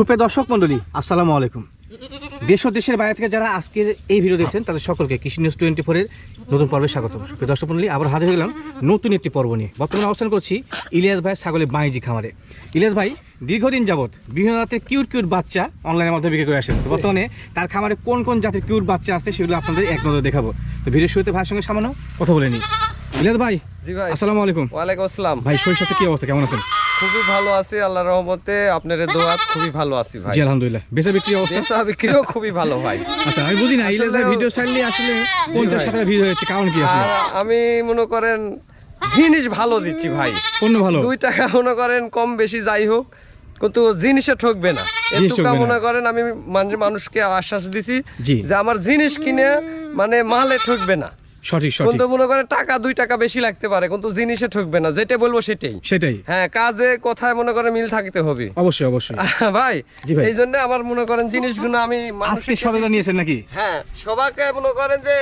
সুপ্রিয় দর্শক মণ্ডলী আসসালামু আলাইকুম। দেশ ও দেশের বাইরে থেকে যারা আজকের এই ভিডিও দেখছেন তাদের সকলকে কৃষি নিউজ টোয়েন্টি ফোরের নতুন পর্বে স্বাগত। সুপ্রিয় দর্শক মণ্ডলী আবার হাজির হয়ে গেলাম নতুন একটি পর্ব নিয়ে। বর্তমানে অবস্থান করছি ইলিয়াস ভাই ছাগলের বাণিজ্যিক খামারে। ইলিয়াস ভাই দীর্ঘদিন যাবৎ বিভিন্ন জাতের কিউট কিউট বাচ্চা অনলাইনের মাধ্যমে বিক্রি করে আসেন বর্তমানে তার খামারে কোন কোন জাতের কিউট বাচ্চা আছে সেগুলো আপনাদের এক নজরে দেখাবো। তো ভিডিও শুরুতে ভাইয়ের সঙ্গে সামান্য কথা বলে নিই। ইলিয়াস ভাই জি ভাই। আসসালামু আলাইকুম। ওয়ালাইকুম আসসালাম। ভাই শরীর সাথে কি অবস্থা? কেমন আছেন? খুবই ভালো আছি আল্লাহর রহমতে। আপনার দোয়াত খুবই ভালো আছি ভাই। জি আলহামদুলিল্লাহ। বেচা বিক্রি অবস্থা? বেচা বিক্রিও খুবই ভালো ভাই। আচ্ছা আমি বুঝি না ইলিয়াস ভাই ভিডিও চাইলে আসলে পঞ্চাশ ভাই। ষাট ভিডিও হচ্ছে কারণ কি আসলে? আমি মনে করেন জিনিস ভালো দিচ্ছি ভাই। পণ্য ভালো? দুই টাকা মনে করেন কম বেশি যাই হোক কিন্তু জিনিসে ঠকবে না। এটুকা ঠকবে না। মনে করেন আমি মানে মানুষকে আশ্বাস দিছি যে আমার জিনিস কিনে মানে মালে ঠকবে না। সঠিক সঠিক। কিন্তু মনে করেন টাকা দুই টাকা বেশি লাগতে পারে কিন্তু জিনিসে ঠকবে না যেটা বলব সেটাই। সেটাই। হ্যাঁ কাজে কোথায় মনে করেন মিল থাকতে হবে। অবশ্যই অবশ্যই। ভাই এই জন্য আমার মনে করেন জিনিসগুলো আমি আজকে মানুষকে সবাই নিয়েছেন নাকি? হ্যাঁ সবাইকে মনে করেন যে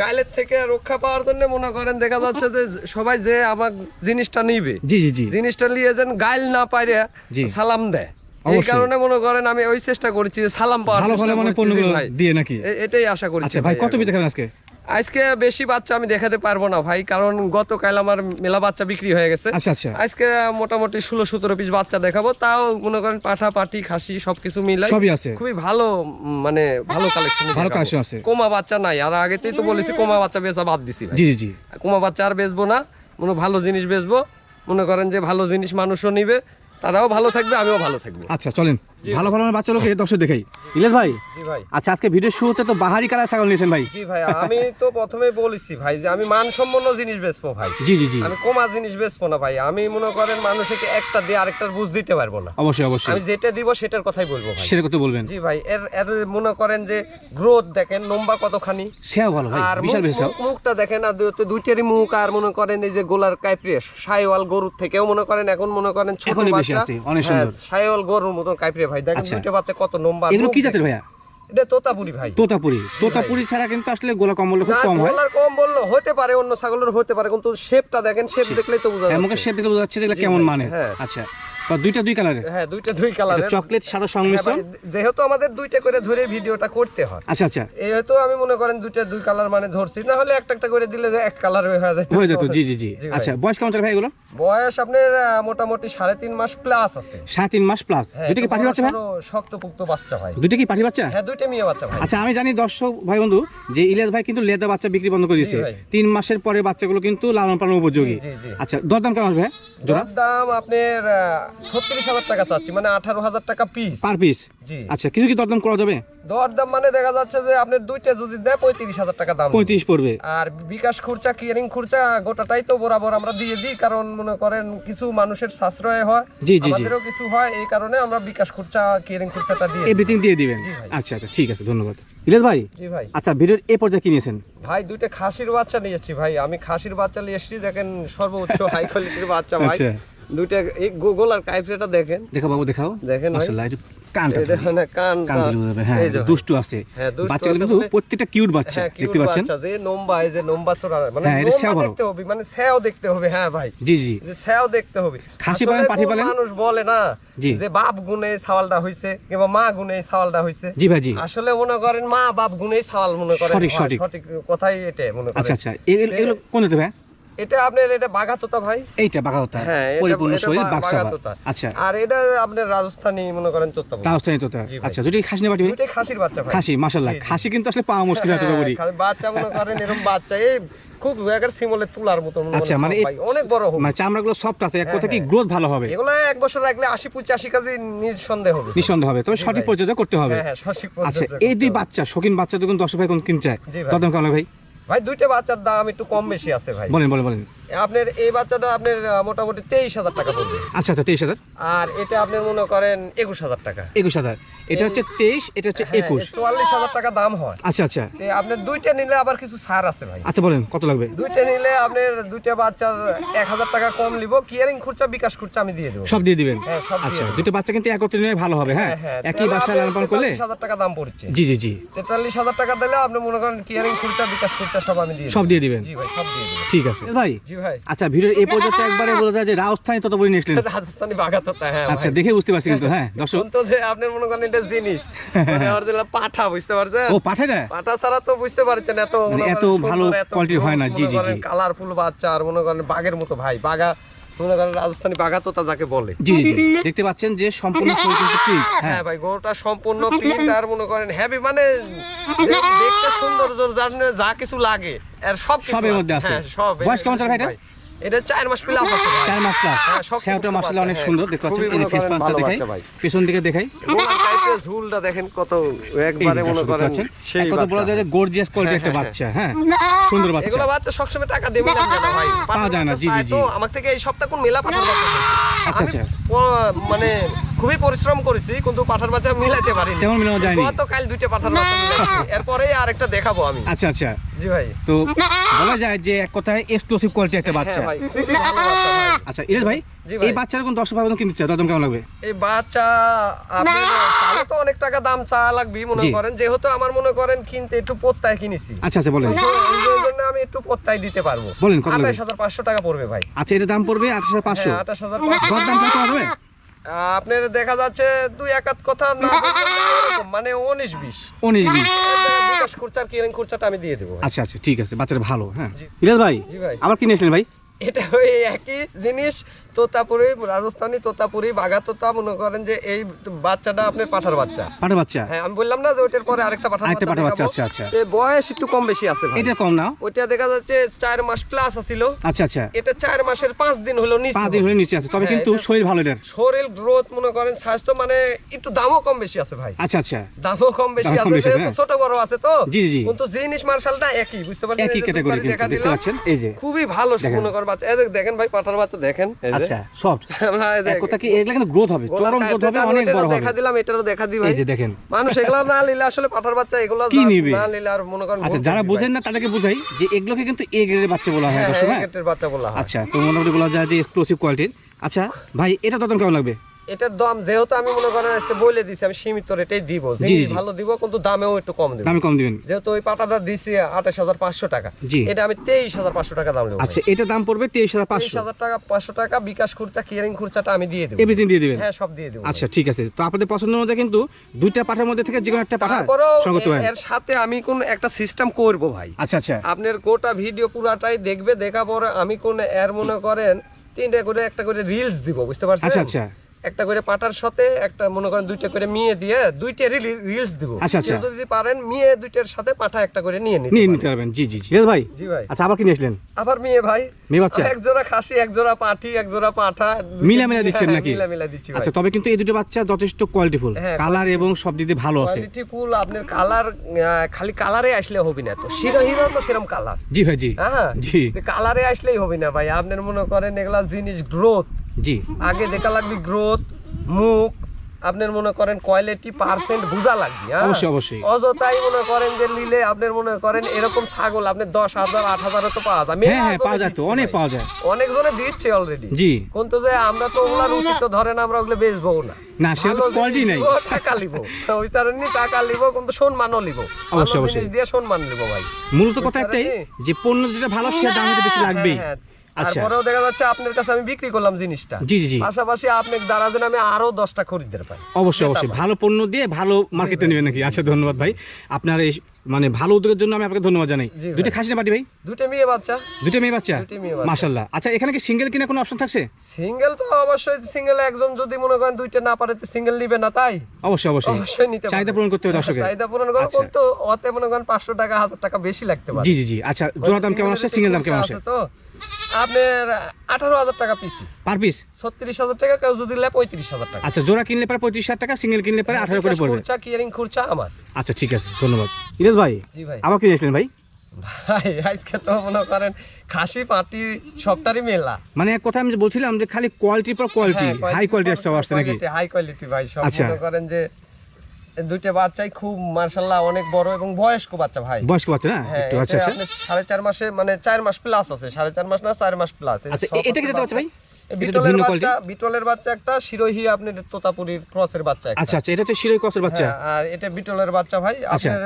গাইলের থেকে রক্ষা পাওয়ার জন্য মনে করেন দেখা যাচ্ছে যে সবাই যে আমার জিনিসটা নিবে জি জি জি। জিনিসটা নিয়ে যেন গাইল না পারে জি। সালাম দেয়। এই কারণে মনে করেন আমি ওই চেষ্টা করছি সালাম পাওয়ার ভালো ভালো মানে পণ্যগুলো দিয়ে নাকি? এটাই আশা করছি আচ্ছা ভাই কত। পিস দেখাবেন আজকে? আজকে বেশি বাচ্চা আমি দেখাতে পারব না ভাই কারণ গতকাল আমার মেলা বাচ্চা বিক্রি হয়ে গেছে। আচ্ছা আচ্ছা। আজকে মোটামুটি ষোলো সতেরো পিস বাচ্চা দেখাবো তাও মনে করেন পাঠা পাটি খাসি সবকিছু মিলাই সবই আছে। খুবই ভালো মানে ভালো কালেকশন ভালো collection আছে। কোমা বাচ্চা নাই আর আগেতেই তো বলেছি কোমা বাচ্চা বেচা বাদ দিছি জি জি কোমা বাচ্চা আর বেচবো না মনে ভালো জিনিস বেচবো মনে করেন যে ভালো জিনিস মানুষও নিবে তারাও ভালো থাকবে আমিও ভালো থাকব। আচ্ছা চলেন। ভালো ভালো বাচ্চা লোকে দর্শক দেখাই। ইলেশ ভাই? আচ্ছা আজকে ভিডিও শুরুতে তো বাহারি কালার ছাগল নিয়েছেন ভাই। জি ভাই আমি তো প্রথমেই বলেছি ভাই যে আমি মানসম্পন্ন জিনিস বেচবো ভাই। জি জি জি। আমি কোমা জিনিস বেচবো না ভাই। আমি মনে করেন মানুষকে একটা দিয়ে আরেকটার বুঝ দিতে পারব না। অবশ্যই অবশ্যই। আমি যেটা দিব সেটার কথাই বলব ভাই। সেটা কত বলবেন। জি ভাই এর এর মনে করেন যে গ্রোথ দেখেন লম্বা কতখানি। সেও ভালো ভাই আর বিশাল বিশাল। মুখটা দেখেন আর দু- তো দুইটারই মুখ আর মনে করেন এই যে গোলার কাইপ্রিয়া সাইওয়াল গরুর থেকেও মনে করেন এখন মনে করেন ছোট আছে, অনেক সুন্দর। সাইওয়াল গরুর মতন কাইপরে ভাই। দেখেন আচ্ছা। দুইটা বাচ্চা কত নম্বর এগুলো কি জাতের। ভাইয়া? এটা তোতাপুরি ভাই। তোতাপুরি। তোতাপুরি ছাড়া কিন্তু আসলে গোলা কম্বল খুব কম হয়। গোলার বলল হতে পারে অন্য ছাগলের হতে পারে কিন্তু শেপটা দেখেন শেপ দেখলেই তো বোঝা যায় আমাকে শেপ দেখলে বোঝা যাচ্ছে যেগুলো কেমন মানে হ্যাঁ। আচ্ছা। দুইটা দুই কালারের? হ্যাঁ দুইটা দুই কালারের। চকলেট সাদা হ্যাঁ সংমিশ্রণ যেহেতু আমাদের দুইটা করে ধরে ভিডিওটা করতে হয়। আচ্ছা আচ্ছা। এই হয়তো আমি মনে করেন দুইটা দুই কালার মানে ধরছি না হলে একটা একটা করে দিলে যে এক কালার হয়ে যায়। হয়ে যেত জি জি জি। আচ্ছা বয়স কেমন চলে ভাই এগুলো? বয়স আপনার মোটামুটি সাড়ে তিন মাস প্লাস আছে। সাড়ে তিন মাস প্লাস হ্যাঁ, দুইটা কি পাঠি বাচ্চা ভাই? বড়সড় শক্তপুক্ত বাচ্চা ভাই। দুইটা কি পাঠি বাচ্চা? হ্যাঁ দুইটা মেয়ে বাচ্চা ভাই। আচ্ছা আমি জানি দর্শক ভাই বন্ধু যে ইলিয়াস ভাই কিন্তু লেদা বাচ্চা বিক্রি বন্ধ করে দিয়েছে। তিন মাসের পরে বাচ্চাগুলো কিন্তু লালন পালন উপযোগী। আচ্ছা দরদাম কেমন ভাই? জোড়া? যার দাম আপনার ছত্রিশ হাজার টাকা চাচ্ছি মানে আঠারো হাজার টাকা পিস পার পিস জি। আচ্ছা কিছু কি দরদাম করা যাবে? দর মানে দেখা যাচ্ছে যে আপনার দুইটা যদি দেয় পঁয়ত্রিশ হাজার টাকা দাম। পঁয়ত্রিশ পড়বে। আর বিকাশ খুরচা কিয়ারিং খুরচা গোটাটাই তো বরাবর আমরা দিয়ে দিই কারণ মনে করেন কিছু মানুষের সাশ্রয় হয় জি, জি, জি। আমাদেরও কিছু হয় এই কারণে আমরা বিকাশ খুরচা কিয়ারিং খুরচাটা দিয়ে এভরিথিং দিয়ে দিবেন? আচ্ছা আচ্ছা ঠিক আছে ধন্যবাদ। ইলিয়াস ভাই? জি ভাই। আচ্ছা ভিডিওর এ পর্যায়ে কি নিয়েছেন? ভাই দুইটা খাসির বাচ্চা ভাই। আমি খাসির বাচ্চা নিয়ে এসেছি দেখেন সর্বোচ্চ হাই কোয়ালিটির বাচ্চা ভাই। আচ্ছা। দুইটা এই কাইফেটা দেখেন। দেখো বাবু দেখাও। দেখেন ভাই। মাশাআল্লাহ একটু কানটা এটা কান কান দিলে বোঝা যাবে, এই যে। ভাই। দুষ্টু আছে। বাচ্চাগুলো কিন্তু প্রত্যেকটা কিউট বাচ্চা দেখতে পাচ্ছেন? যে নম্বা এই যে নম্বা চোরা মানে এটা নম্বা স্যাও ভালো। দেখতে হবে মানে স্যাও দেখতে হবে হ্যাঁ ভাই। জি জি। যে স্যাও দেখতে হবে। খাসি আসলে পাঠি কোন মানুষ বলে না যে বাপ গুনে সাওয়ালটা হইছে কিংবা মা গুনে সাওয়ালটা হইছে। জি ভাই জি। আসলে মনে করেন মা বাপ গুনেই সাওয়াল মনে করেন সঠিক, সঠিক। কথাই এটা মনে করেন। আচ্ছা আচ্ছা। এগুলো কোন ভাই? এটা আপনার এটা বাগাতোতা ভাই। এইটা বাঘাওতা হ্যাঁ পরিপূর্ণ শরীর বা- বাক্সাবা বাগাতোতা। আচ্ছা। আর এটা আপনার রাজস্থানী মনে করেন চোত্তা রাজস্থানী তোতা। আচ্ছা দুটি খাসি নিয়ে পাঠিয়ে দুইটাই খাসির বাচ্চা ভাই। খাসি জি। খাসি কিন্তু আসলে পাওয়া মুশকিল হ্যাঁ, বলি বাচ্চা মনে করেন এরকম বাচ্চা। এই খুব একের সিমলে তুলার মতো মনে আচ্ছা, মানে ভাই, অনেক বড় হবে মানে চামড়াগুলো সফট আছে এক হ্যাঁ, কথা কি হ্যাঁ। গ্রোথ ভালো হবে? এগুলো এক বছর রাখলে আশি পঁচাশি কেজি নিঃসন্দেহ হবে। নিঃসন্দেহ হবে। তবে সঠিক। পরিচর্যা করতে হবে। হ্যাঁ হ্যাঁ সঠিক আচ্ছা এই দুই করতে হবে। বাচ্চা শৌখিন বাচ্চা যখন দশ ভাই কোন চায় জি কেমন ভাই। ভাই দুইটা বাচ্চার দাম একটু কম বেশি আছে ভাই। বলেন বলেন বলেন। আপনার এই বাচ্চাটা আপনার মোটামুটি তেইশ হাজার টাকা পড়বে। আচ্ছা আচ্ছা তেইশ হাজার? আর এটা আপনি মনে করেন একুশ হাজার টাকা। একুশ হাজার। এটা হচ্ছে তেইশ এটা হচ্ছে হ্যাঁ, একুশ। চুয়াল্লিশ হাজার টাকা দাম হয়। আচ্ছা আচ্ছা। আপনার দুইটা নিলে আবার কিছু ছাড় আছে ভাই। আচ্ছা বলেন কত লাগবে? দুইটা নিলে আপনার দুইটা বাচ্চার এক হাজার টাকা কম নিব। কিয়ারিং খরচা বিকাশ খরচা আমি দিয়ে দেবো। সব দিয়ে দিবেন? হ্যাঁ আচ্ছা। দুটো বাচ্চা কিন্তু একত্রে নিলে ভালো হবে হ্যাঁ? একই বাসায় লালন পালন করলে? হাজার টাকা দাম পড়ছে। জি জি জি। তেতাল্লিশ হাজার টাকা দিলে আপনি মনে করেন কিয়ারিং খরচা বিকাশ খরচা সব আমি দিয়ে সব দিয়ে দিবেন? জি ভাই সব দিয়ে দেবো। ঠিক আছে। ভাই ভাই। আচ্ছা ভিডিওর এই পর্যন্ত একবারে বলা যায় যে রাজস্থানি তত বই নিয়েছিলেন রাজস্থানি বাঘা হ্যাঁ আচ্ছা দেখে বুঝতে পারছি কিন্তু হ্যাঁ দর্শক তো যে আপনার মনে করেন এটা জিনিস। মানে original পাঠা বুঝতে পারছেন? ও পাঠা না পাঠা ছাড়া তো বুঝতে পারছেন এত মানে এত ভালো হয় না, জি, জি, জি। কালারফুল বাচ্চা আর মনে করেন বাঘের মতো ভাই বাঘা মনে করেন রাজস্থানী তা যাকে বলে। জি জি জি। দেখতে পাচ্ছেন যে সম্পূর্ণ হ্যাঁ। হ্যাঁ ভাই গরুটা সম্পূর্ণ প্রিন্ট আর মনে করেন হেভি মানে দেখতে সুন্দর যা কিছু লাগে আর সব সবের মধ্যে আছে। হ্যাঁ, সব বয়স কেমন চলে ভাই। এটা? মাস প্লাস আছে ভাই। মাস প্লাস হ্যাঁ, শক্ত সেটা খুব মাসাল্লাহ অনেক সুন্দর। দেখতে পাচ্ছেন? খুবই এই ফেস করেন দেখাই। বাচ্চা দিকে দেখাই। টাইপের ঝুলটা দেখেন কত একবারে মনে করেন সেই এক কথা বাচ্চা। যে গর্জিয়াস কোয়ালিটি একটা বাচ্চা হ্যাঁ। সুন্দর বাচ্চা। এগুলো বাচ্চা সবসময় টাকা দেবে না কেন ভাই? পাওয়া যায় না, জি, জি, জি। তো। আমার থেকে এই সপ্তাহ কোন মেলা আচ্ছা, আচ্ছা। মানে খুবই পরিশ্রম করেছি কিন্তু পাঠার বাচ্চা মিলাইতে পারিনি। তেমন মিলানো যায়নি। গত কাল দুইটা পাঠার বাচ্চা মিলাইছি। এরপরে আরেকটা দেখাবো আমি। আচ্ছা আচ্ছা। জি ভাই। তো বলা যায় যে এক কথায় এক্সক্লুসিভ কোয়ালিটি একটা বাচ্চা। হ্যাঁ ভাই। আচ্ছা ইরেশ ভাই এই বাচ্চার কোন দর্শক ভাই কিনতে চাও? দাম কেমন লাগবে? এই বাচ্চা আপনি তো অনেক টাকা দাম চা লাগবে মনে করেন। যেহেতু আমার মনে করেন কিনতে একটু পত্তায় কিনেছি। আচ্ছা আচ্ছা বলেন। আমি একটু পত্তায় দিতে পারব। বলেন কত লাগবে আঠাশ হাজার পাঁচশো টাকা পড়বে ভাই। আচ্ছা এটার দাম পড়বে আঠাশ পাঁচশো? হ্যাঁ আঠাশ হাজার পাঁচশো। দর দাম কত হবে? আপনার দেখা যাচ্ছে দুই একাত কথা না মানে উনিশ বিশ। উনিশ বিশ। বিকাশ খুরচার কিরিং খুরচাটা আমি দিয়ে দেবো আচ্ছা আচ্ছা ঠিক আছে বাচ্চাটা ভালো হ্যাঁ। ইরাজ ভাই আবার কিনে ভাই? এটা ওই একই জিনিস তোতাপুরি রাজস্থানী তোতাপুরি বাঘা তোতা মনে করেন যে এই বাচ্চাটা আপনার পাঠার বাচ্চা। পাটা বাচ্চা? হ্যাঁ আমি বললাম না যে ওইটার পরে আরেকটা পাঠার আরেকটা পাঠার বাচ্চা। আচ্ছা, আচ্ছা। বয়স একটু কম বেশি আছে ভাই। এটা কম না? ওইটা দেখা যাচ্ছে চার মাস প্লাস আছিল। আচ্ছা আচ্ছা। এটা চার মাসের পাঁচ দিন হলো নিচে। পাঁচ দিন হলে নিচে আছে তবে হ্যাঁ, কিন্তু শরীর ভালো এটার। শরীর গ্রোথ মনে করেন স্বাস্থ্য মানে একটু দামও কম বেশি আছে ভাই। আচ্ছা আচ্ছা। দামও কম বেশি আছে যেহেতু হ্যাঁ। ছোট বড় আছে তো। জি, জি। কিন্তু জিনিস মার্শালটা একই বুঝতে পারছেন? একই ক্যাটাগরি দেখা কিন্তু দেখতে পাচ্ছেন এই যে। খুবই ভালো। মনে করেন বাচ্চা। এই দেখেন ভাই পাঠার বাচ্চা দেখেন। আচ্ছা সফট আমরা এই এক দেখেন। কথা কি এগুলা কিন্তু গ্রোথ হবে? চরম গ্রোথ হবে অনেক বড় হবে। দেখা দিলাম এটারও দেখা দি ভাই। এই যে দেখেন। মানুষ এগুলা না নিলে আসলে বাচ্চা এগুলা কি নিবে? না নিলে আর মনে করেন আচ্ছা যারা বোঝেন না তাদেরকে বোঝাই যে এগুলোকে কিন্তু এ গ্রেডের বাচ্চা বলা হয় হ্যাঁ, দর্শক হ্যাঁ, হ্যাঁ? বাচ্চা বলা হয়। আচ্ছা তো মোটামুটি বলা যায় যে এক্সক্লুসিভ কোয়ালিটির আচ্ছা ভাই এটা তখন কেমন লাগবে? এটার দাম যেহেতু আমি মনে করেন আজকে বলে দিছি আমি সীমিত রেটেই দিব। জিনিস ভালো দিব কিন্তু দামেও একটু কম দিব। দামে কম দিবেন। যেহেতু ওই পাটাটা দিছি আঠাশ হাজার পাঁচশো টাকা। এটা আমি তেইশ হাজার পাঁচশো টাকা দাম দেবো। আচ্ছা এটা দাম পড়বে তেইশ হাজার তেইশ পাঁচশো হাজার টাকা পাঁচশো টাকা বিকাশ খুরচা কিয়ারিং খুরচাটা আমি দিয়ে দেবো। এভরিথিং দিয়ে দিবেন? হ্যাঁ সব দিয়ে দেবো। আচ্ছা ঠিক আছে। তো আপনাদের পছন্দ মধ্যে কিন্তু দুইটা পাঠার মধ্যে থেকে যে কোনো একটা পাঠা করতে এ- পারেন এর সাথে আমি কোন একটা সিস্টেম করব ভাই। আচ্ছা আচ্ছা। আপনার গোটা ভিডিও পুরাটাই দেখবে দেখা পরে আমি কোন এর মনে করেন তিনটা করে একটা করে রিলস দিব বুঝতে পারছেন? আচ্ছা আচ্ছা। একটা করে পাটার সাথে একটা মনে করেন দুইটা করে মিয়ে দিয়ে দুইটা রিলস দিব। আচ্ছা, আচ্ছা। যদি পারেন মিয়ে দুইটার সাথে পাঠা একটা করে নিয়ে নিতে নিয়ে নিতে পারবেন। জি জি জি। ভাই জি ভাই। আচ্ছা আবার কিনে আসলেন? আবার মেয়ে ভাই। মেয়ে বাচ্চা? এক জোড়া খাসি এক জোড়া পাঠি এক জোড়া পাঠা। মিলা মিলা দিচ্ছেন হ্যাঁ, নাকি? মিলা মিলা দিচ্ছি ভাই। আচ্ছা তবে কিন্তু এই দুটো বাচ্চা যথেষ্ট কোয়ালিটিফুল হ্যাঁ, কালার এবং সব দিক ভালো আছে। কোয়ালিটি ফুল আপনার কালার খালি কালারে আসলে হবে না তো। হিরো হিরো তো সেরকম কালার। জি ভাই জি। হ্যাঁ জি। কালারে আসলেই হবে না ভাই। আপনার মনে করেন এগুলা জিনিস গ্রোথ জি। আগে দেখা লাগবে গ্রোথ মুখ আপনার মনে করেন কোয়ালিটি পার্সেন্ট বোঝা লাগবে হ্যাঁ? অবশ্যই, অবশ্যই। অযথাই মনে করেন যে নিলে আপনার মনে করেন এরকম ছাগল আপনি দশ হাজার আট হাজারও তো পাওয়া যায়। হ্যাঁ হ্যাঁ পাওয়া যায় তো অনেক পাওয়া যায়। অনেক জনে দিচ্ছে অলরেডি জি। কিন্তু যে আমরা তো ওগুলা রুচি তো ধরেন আমরা ওগুলো বেচবো না। না সেটা তো কোয়ালিটি নাই। টাকা লিবো। ওই তারেননি টাকা লিবো কিন্তু সম্মানও লিবো। অবশ্যই, অবশ্যই। দিয়ে সম্মান লিবো ভাই। মূলত কথা একটাই যে পণ্য যেটা ভালো সেটা দাম বেশি লাগবেই। হ্যাঁ, হ্যাঁ। তারপরেও দেখা যাচ্ছে আপনার কাছে আমি বিক্রি করলাম জিনিসটা। জি জি পাশাপাশি আপনার দ্বারা যেন আমি আরও দশটা খরিদ্দার পাই অবশ্যই অবশ্যই। ভালো পণ্য দিয়ে ভালো মার্কেটে নেবেন নাকি? আচ্ছা ধন্যবাদ ভাই। আপনার এই মানে ভালো উদ্যোগের জন্য আমি আপনাকে ধন্যবাদ জানাই। দুটো খাসি না পাটি ভাই? দুটো মেয়ে বাচ্চা। দুটো মেয়ে বাচ্চা? মাশাল্লাহ আচ্ছা এখানে কি সিঙ্গেল কিনা কোনো অপশন থাকছে? সিঙ্গেল তো অবশ্যই সিঙ্গেল একজন যদি মনে করেন দুইটা না পারে সিঙ্গেল নিবে না তাই? অবশ্যই অবশ্যই। অবশ্যই নিতে চাহিদা পূরণ করতে হবে দর্শকের। চাহিদা পূরণ করো আচ্ছা। কিন্তু অতে মনে করেন পাঁচশো টাকা হাজার টাকা বেশি লাগতে পারে। জি জি জি। আচ্ছা জোড়া দাম কেমন আসছে? সিঙ্গেল দাম কেমন আসে তো আপনার আঠারো হাজার টাকা পিসি পার পিস ছত্রিশ হাজার টাকা কেউ যদি নেয় পঁয়ত্রিশ হাজার টাকা। আচ্ছা জোড়া কিনলে পরে পঁয়ত্রিশ হাজার টাকা সিঙ্গেল কিনলে পরে আঠারো করে পড়বে। খুরচা কিয়ারিং খুরচা আমার? আচ্ছা ঠিক আছে ধন্যবাদ। ইরেশ ভাই জি ভাই। আবার কিনে আসলেন ভাই? ভাই আজকে তো মনে করেন খাসি পাটি সবটারই মেলা। মানে এক কথা আমি বলছিলাম যে খালি কোয়ালিটির পর কোয়ালিটি হাই কোয়ালিটি আসছে আসছে নাকি? হাই কোয়ালিটি ভাই সব আচ্ছা। মনে করেন যে দুইটা বাচ্চাই খুব মার্শাল্লাহ অনেক বড় এবং বয়স্ক বাচ্চা ভাই। বয়স্ক বাচ্চা না? হ্যাঁ একটু আচ্ছা আচ্ছা। সাড়ে চার মাসে মানে চার মাস প্লাস আছে সাড়ে চার মাস না চার মাস প্লাস আচ্ছা এটা কি পারছে ভাই? বিটলের বাচ্চা বিটলের বাচ্চা একটা শিরোহী আপনার তোতাপুরির ক্রসের বাচ্চা আচ্ছা আচ্ছা এটা হচ্ছে শিরোই কসের বাচ্চা। হ্যাঁ, আর এটা বিটলের বাচ্চা ভাই। আচ্ছা। আপনার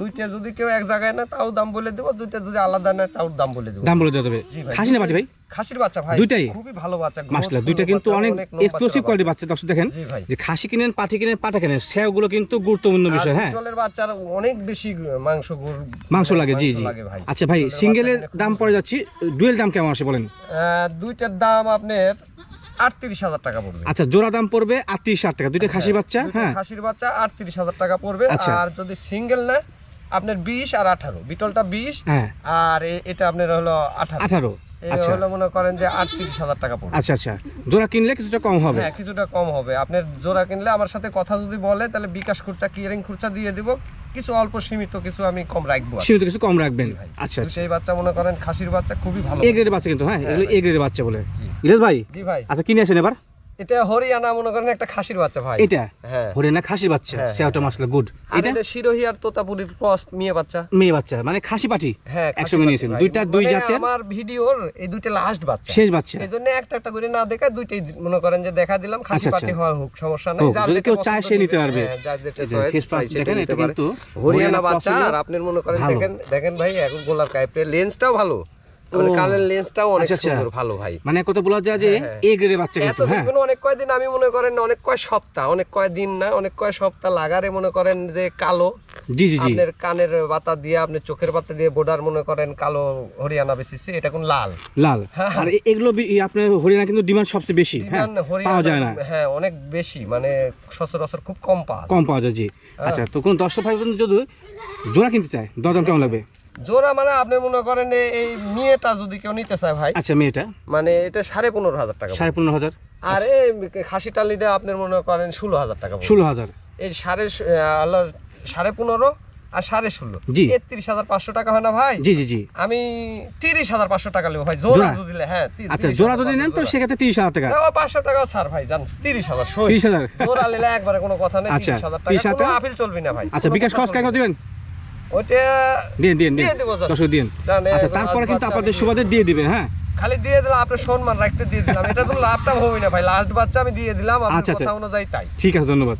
দুইটা যদি কেউ এক জায়গায় না তাও দাম বলে দেবো দুইটা যদি আলাদা নেয় তাও দাম বলে দেবো। দাম বলে ভাই। খাসি না ভাই? খাসির বাচ্চা ভাই দুইটাই? খুবই ভালো বাচ্চা মাসলা দুইটা কিন্তু অনেক এক্সক্লুসিভ বাচ্চা। বাচ্চা দর্শক দেখেন যে খাসি কিনেন পাটি কিনেন পাটা কিনেন সেগুলো কিন্তু গুরুত্বপূর্ণ বিষয় হ্যাঁ। বিটলের বাচ্চার অনেক বেশি মাংস মাংস লাগে জি জি। আচ্ছা ভাই সিঙ্গেলের দাম পড়ে যাচ্ছি ডুয়েল দাম কেমন আসে বলেন? দুইটার দাম আপনার আটত্রিশ হাজার টাকা পড়বে। আচ্ছা জোড়া দাম পড়বে আটত্রিশ ষাট টাকা দুইটা খাসি বাচ্চা হ্যাঁ। খাসির বাচ্চা আটত্রিশ হাজার টাকা পড়বে আচ্ছা। আর যদি সিঙ্গেল নেয় আপনার বিশ আর আঠারো বিটলটা বিশ হ্যাঁ। আর এটা আপনার হলো আঠারো। আঠারো। আচ্ছা হলো মনে করেন যে আটত্রিশ হাজার টাকা পড়বে। আচ্ছা আচ্ছা। জোড়া কিনলে কিছুটা কম হবে। হ্যাঁ কিছুটা কম হবে। আপনার জোড়া কিনলে আমার সাথে কথা যদি বলে তাহলে বিকাশ খুরচা কিয়ারিং খুরচা দিয়ে দিব। কিছু অল্প সীমিত কিছু আমি কম রাখব সীমিত কিছু কম রাখবেন। আচ্ছা আচ্ছা। সেই বাচ্চা মনে করেন খাসির বাচ্চা খুবই ভালো। এ গ্রেডের বাচ্চা কিন্তু হ্যাঁ? হ্যাঁ, এগুলো ভাই। এ গ্রেডের বাচ্চা বলে। ইরাজ ভাই? জি ভাই। আচ্ছা কিনে আসেন এবার। এটা হরিয়ানা মনে করেন একটা খাসির বাচ্চা ভাই। এটা? হ্যাঁ। হরিয়ানা খাসি বাচ্চা? হ্যাঁ, সেটা মাসলা গুড এটা? শিরোহী আর তোতাপুরির ক্রস মেয়ে বাচ্চা। মেয়ে বাচ্চা মানে খাসি পাটি হ্যাঁ একসঙ্গে নিয়েছেন। দুইটা দুই মানে জাতের? আমার ভিডিওর এই দুইটা লাস্ট বাচ্চা। শেষ বাচ্চা? এই জন্য একটা একটা করে না দেখা দুইটাই মনে করেন যে দেখা দিলাম খাসি আচ্ছা, পাটি আচ্ছা। হওয়া হোক সমস্যা নাই। যার যদি কেউ চায় সে নিতে পারবে। হ্যাঁ, দেখেন, এটা কিন্তু হরিয়ানা বাচ্চা আর আপনি মনে করেন দেখেন দেখেন ভাই এখন গোলার কাইপের লেন্সটাও ভালো। কানের লেন্সটাও অনেক। সুন্দর ভালো ভাই। মানে কত বলা যায় যে। এ গ্রেডের বাচ্চা কিন্তু হ্যাঁ। দিন অনেক কয়দিন আমি মনে করেন অনেক কয় সপ্তাহ অনেক কয় দিন না অনেক কয় সপ্তাহ লাগারে মনে করেন যে কালো। জি জি জি। আপনার কানের বাতা দিয়ে আপনি চোখের বাতা দিয়ে বর্ডার মনে করেন কালো হরিয়ানা বেশিছে এটা কোন লাল? লাল। হ্যাঁ, আর এগুলো আপনার হরিয়ানা কিন্তু ডিমান্ড সবচেয়ে বেশি হ্যাঁ পাওয়া যায় না। হ্যাঁ অনেক বেশি মানে সচরাচর খুব কম পাওয়া কম পাওয়া যায় জি। হ্যাঁ। আচ্ছা তো কোন দর্শক ভাই যদি জোড়া কিনতে চায় দরদাম কেমন লাগবে? জোড়া মানে আপনি মনে করেন এই মেয়েটা যদি কেউ নিতে চায় ভাই আচ্ছা মেয়েটা? মানে এটা সাড়ে পনেরো হাজার টাকা সাড়ে পনেরো হাজার। আর এই খাসি টালি দিয়ে আপনার মনে করেন ষোলো হাজার টাকা ষোলো হাজার। এই সাড়ে আল্লাহ সাড়ে পনেরো আর সাড়ে ষোলো। জি। একত্রিশ হাজার পাঁচশো টাকা হয় না ভাই? জি জি জি। আমি তিরিশ হাজার পাঁচশো টাকা নেব ভাই। জোড়া? যদি দিলে হ্যাঁ আচ্ছা 30,000 জোড়া যদি নেন তো সেক্ষেত্রে তিরিশ হাজার টাকা। পাঁচশো টাকা ছাড় ভাই জান তিরিশ হাজার। তিরিশ হাজার। জোড়া নিলে একবারে কোনো কথা নেই আচ্ছা, তিরিশ হাজার টাকা। আপিল চলবি না ভাই। আচ্ছা বিকাশ খরচ কেন। দিবেন? ওইটা দিন দিন দিন। দর্শক দিন। আচ্ছা তারপরে কিন্তু আপনাদের সুবাদে দিয়ে দিবেন হ্যাঁ? খালি দিয়ে দিলাম আপনার সম্মান রাখতে দিয়ে দিলাম। এটা তো লাভটা হবে না ভাই লাস্ট বাচ্চা আমি দিয়ে দিলাম আচ্ছা, আচ্ছা। কথা অনুযায়ী তাই। ঠিক আছে ধন্যবাদ।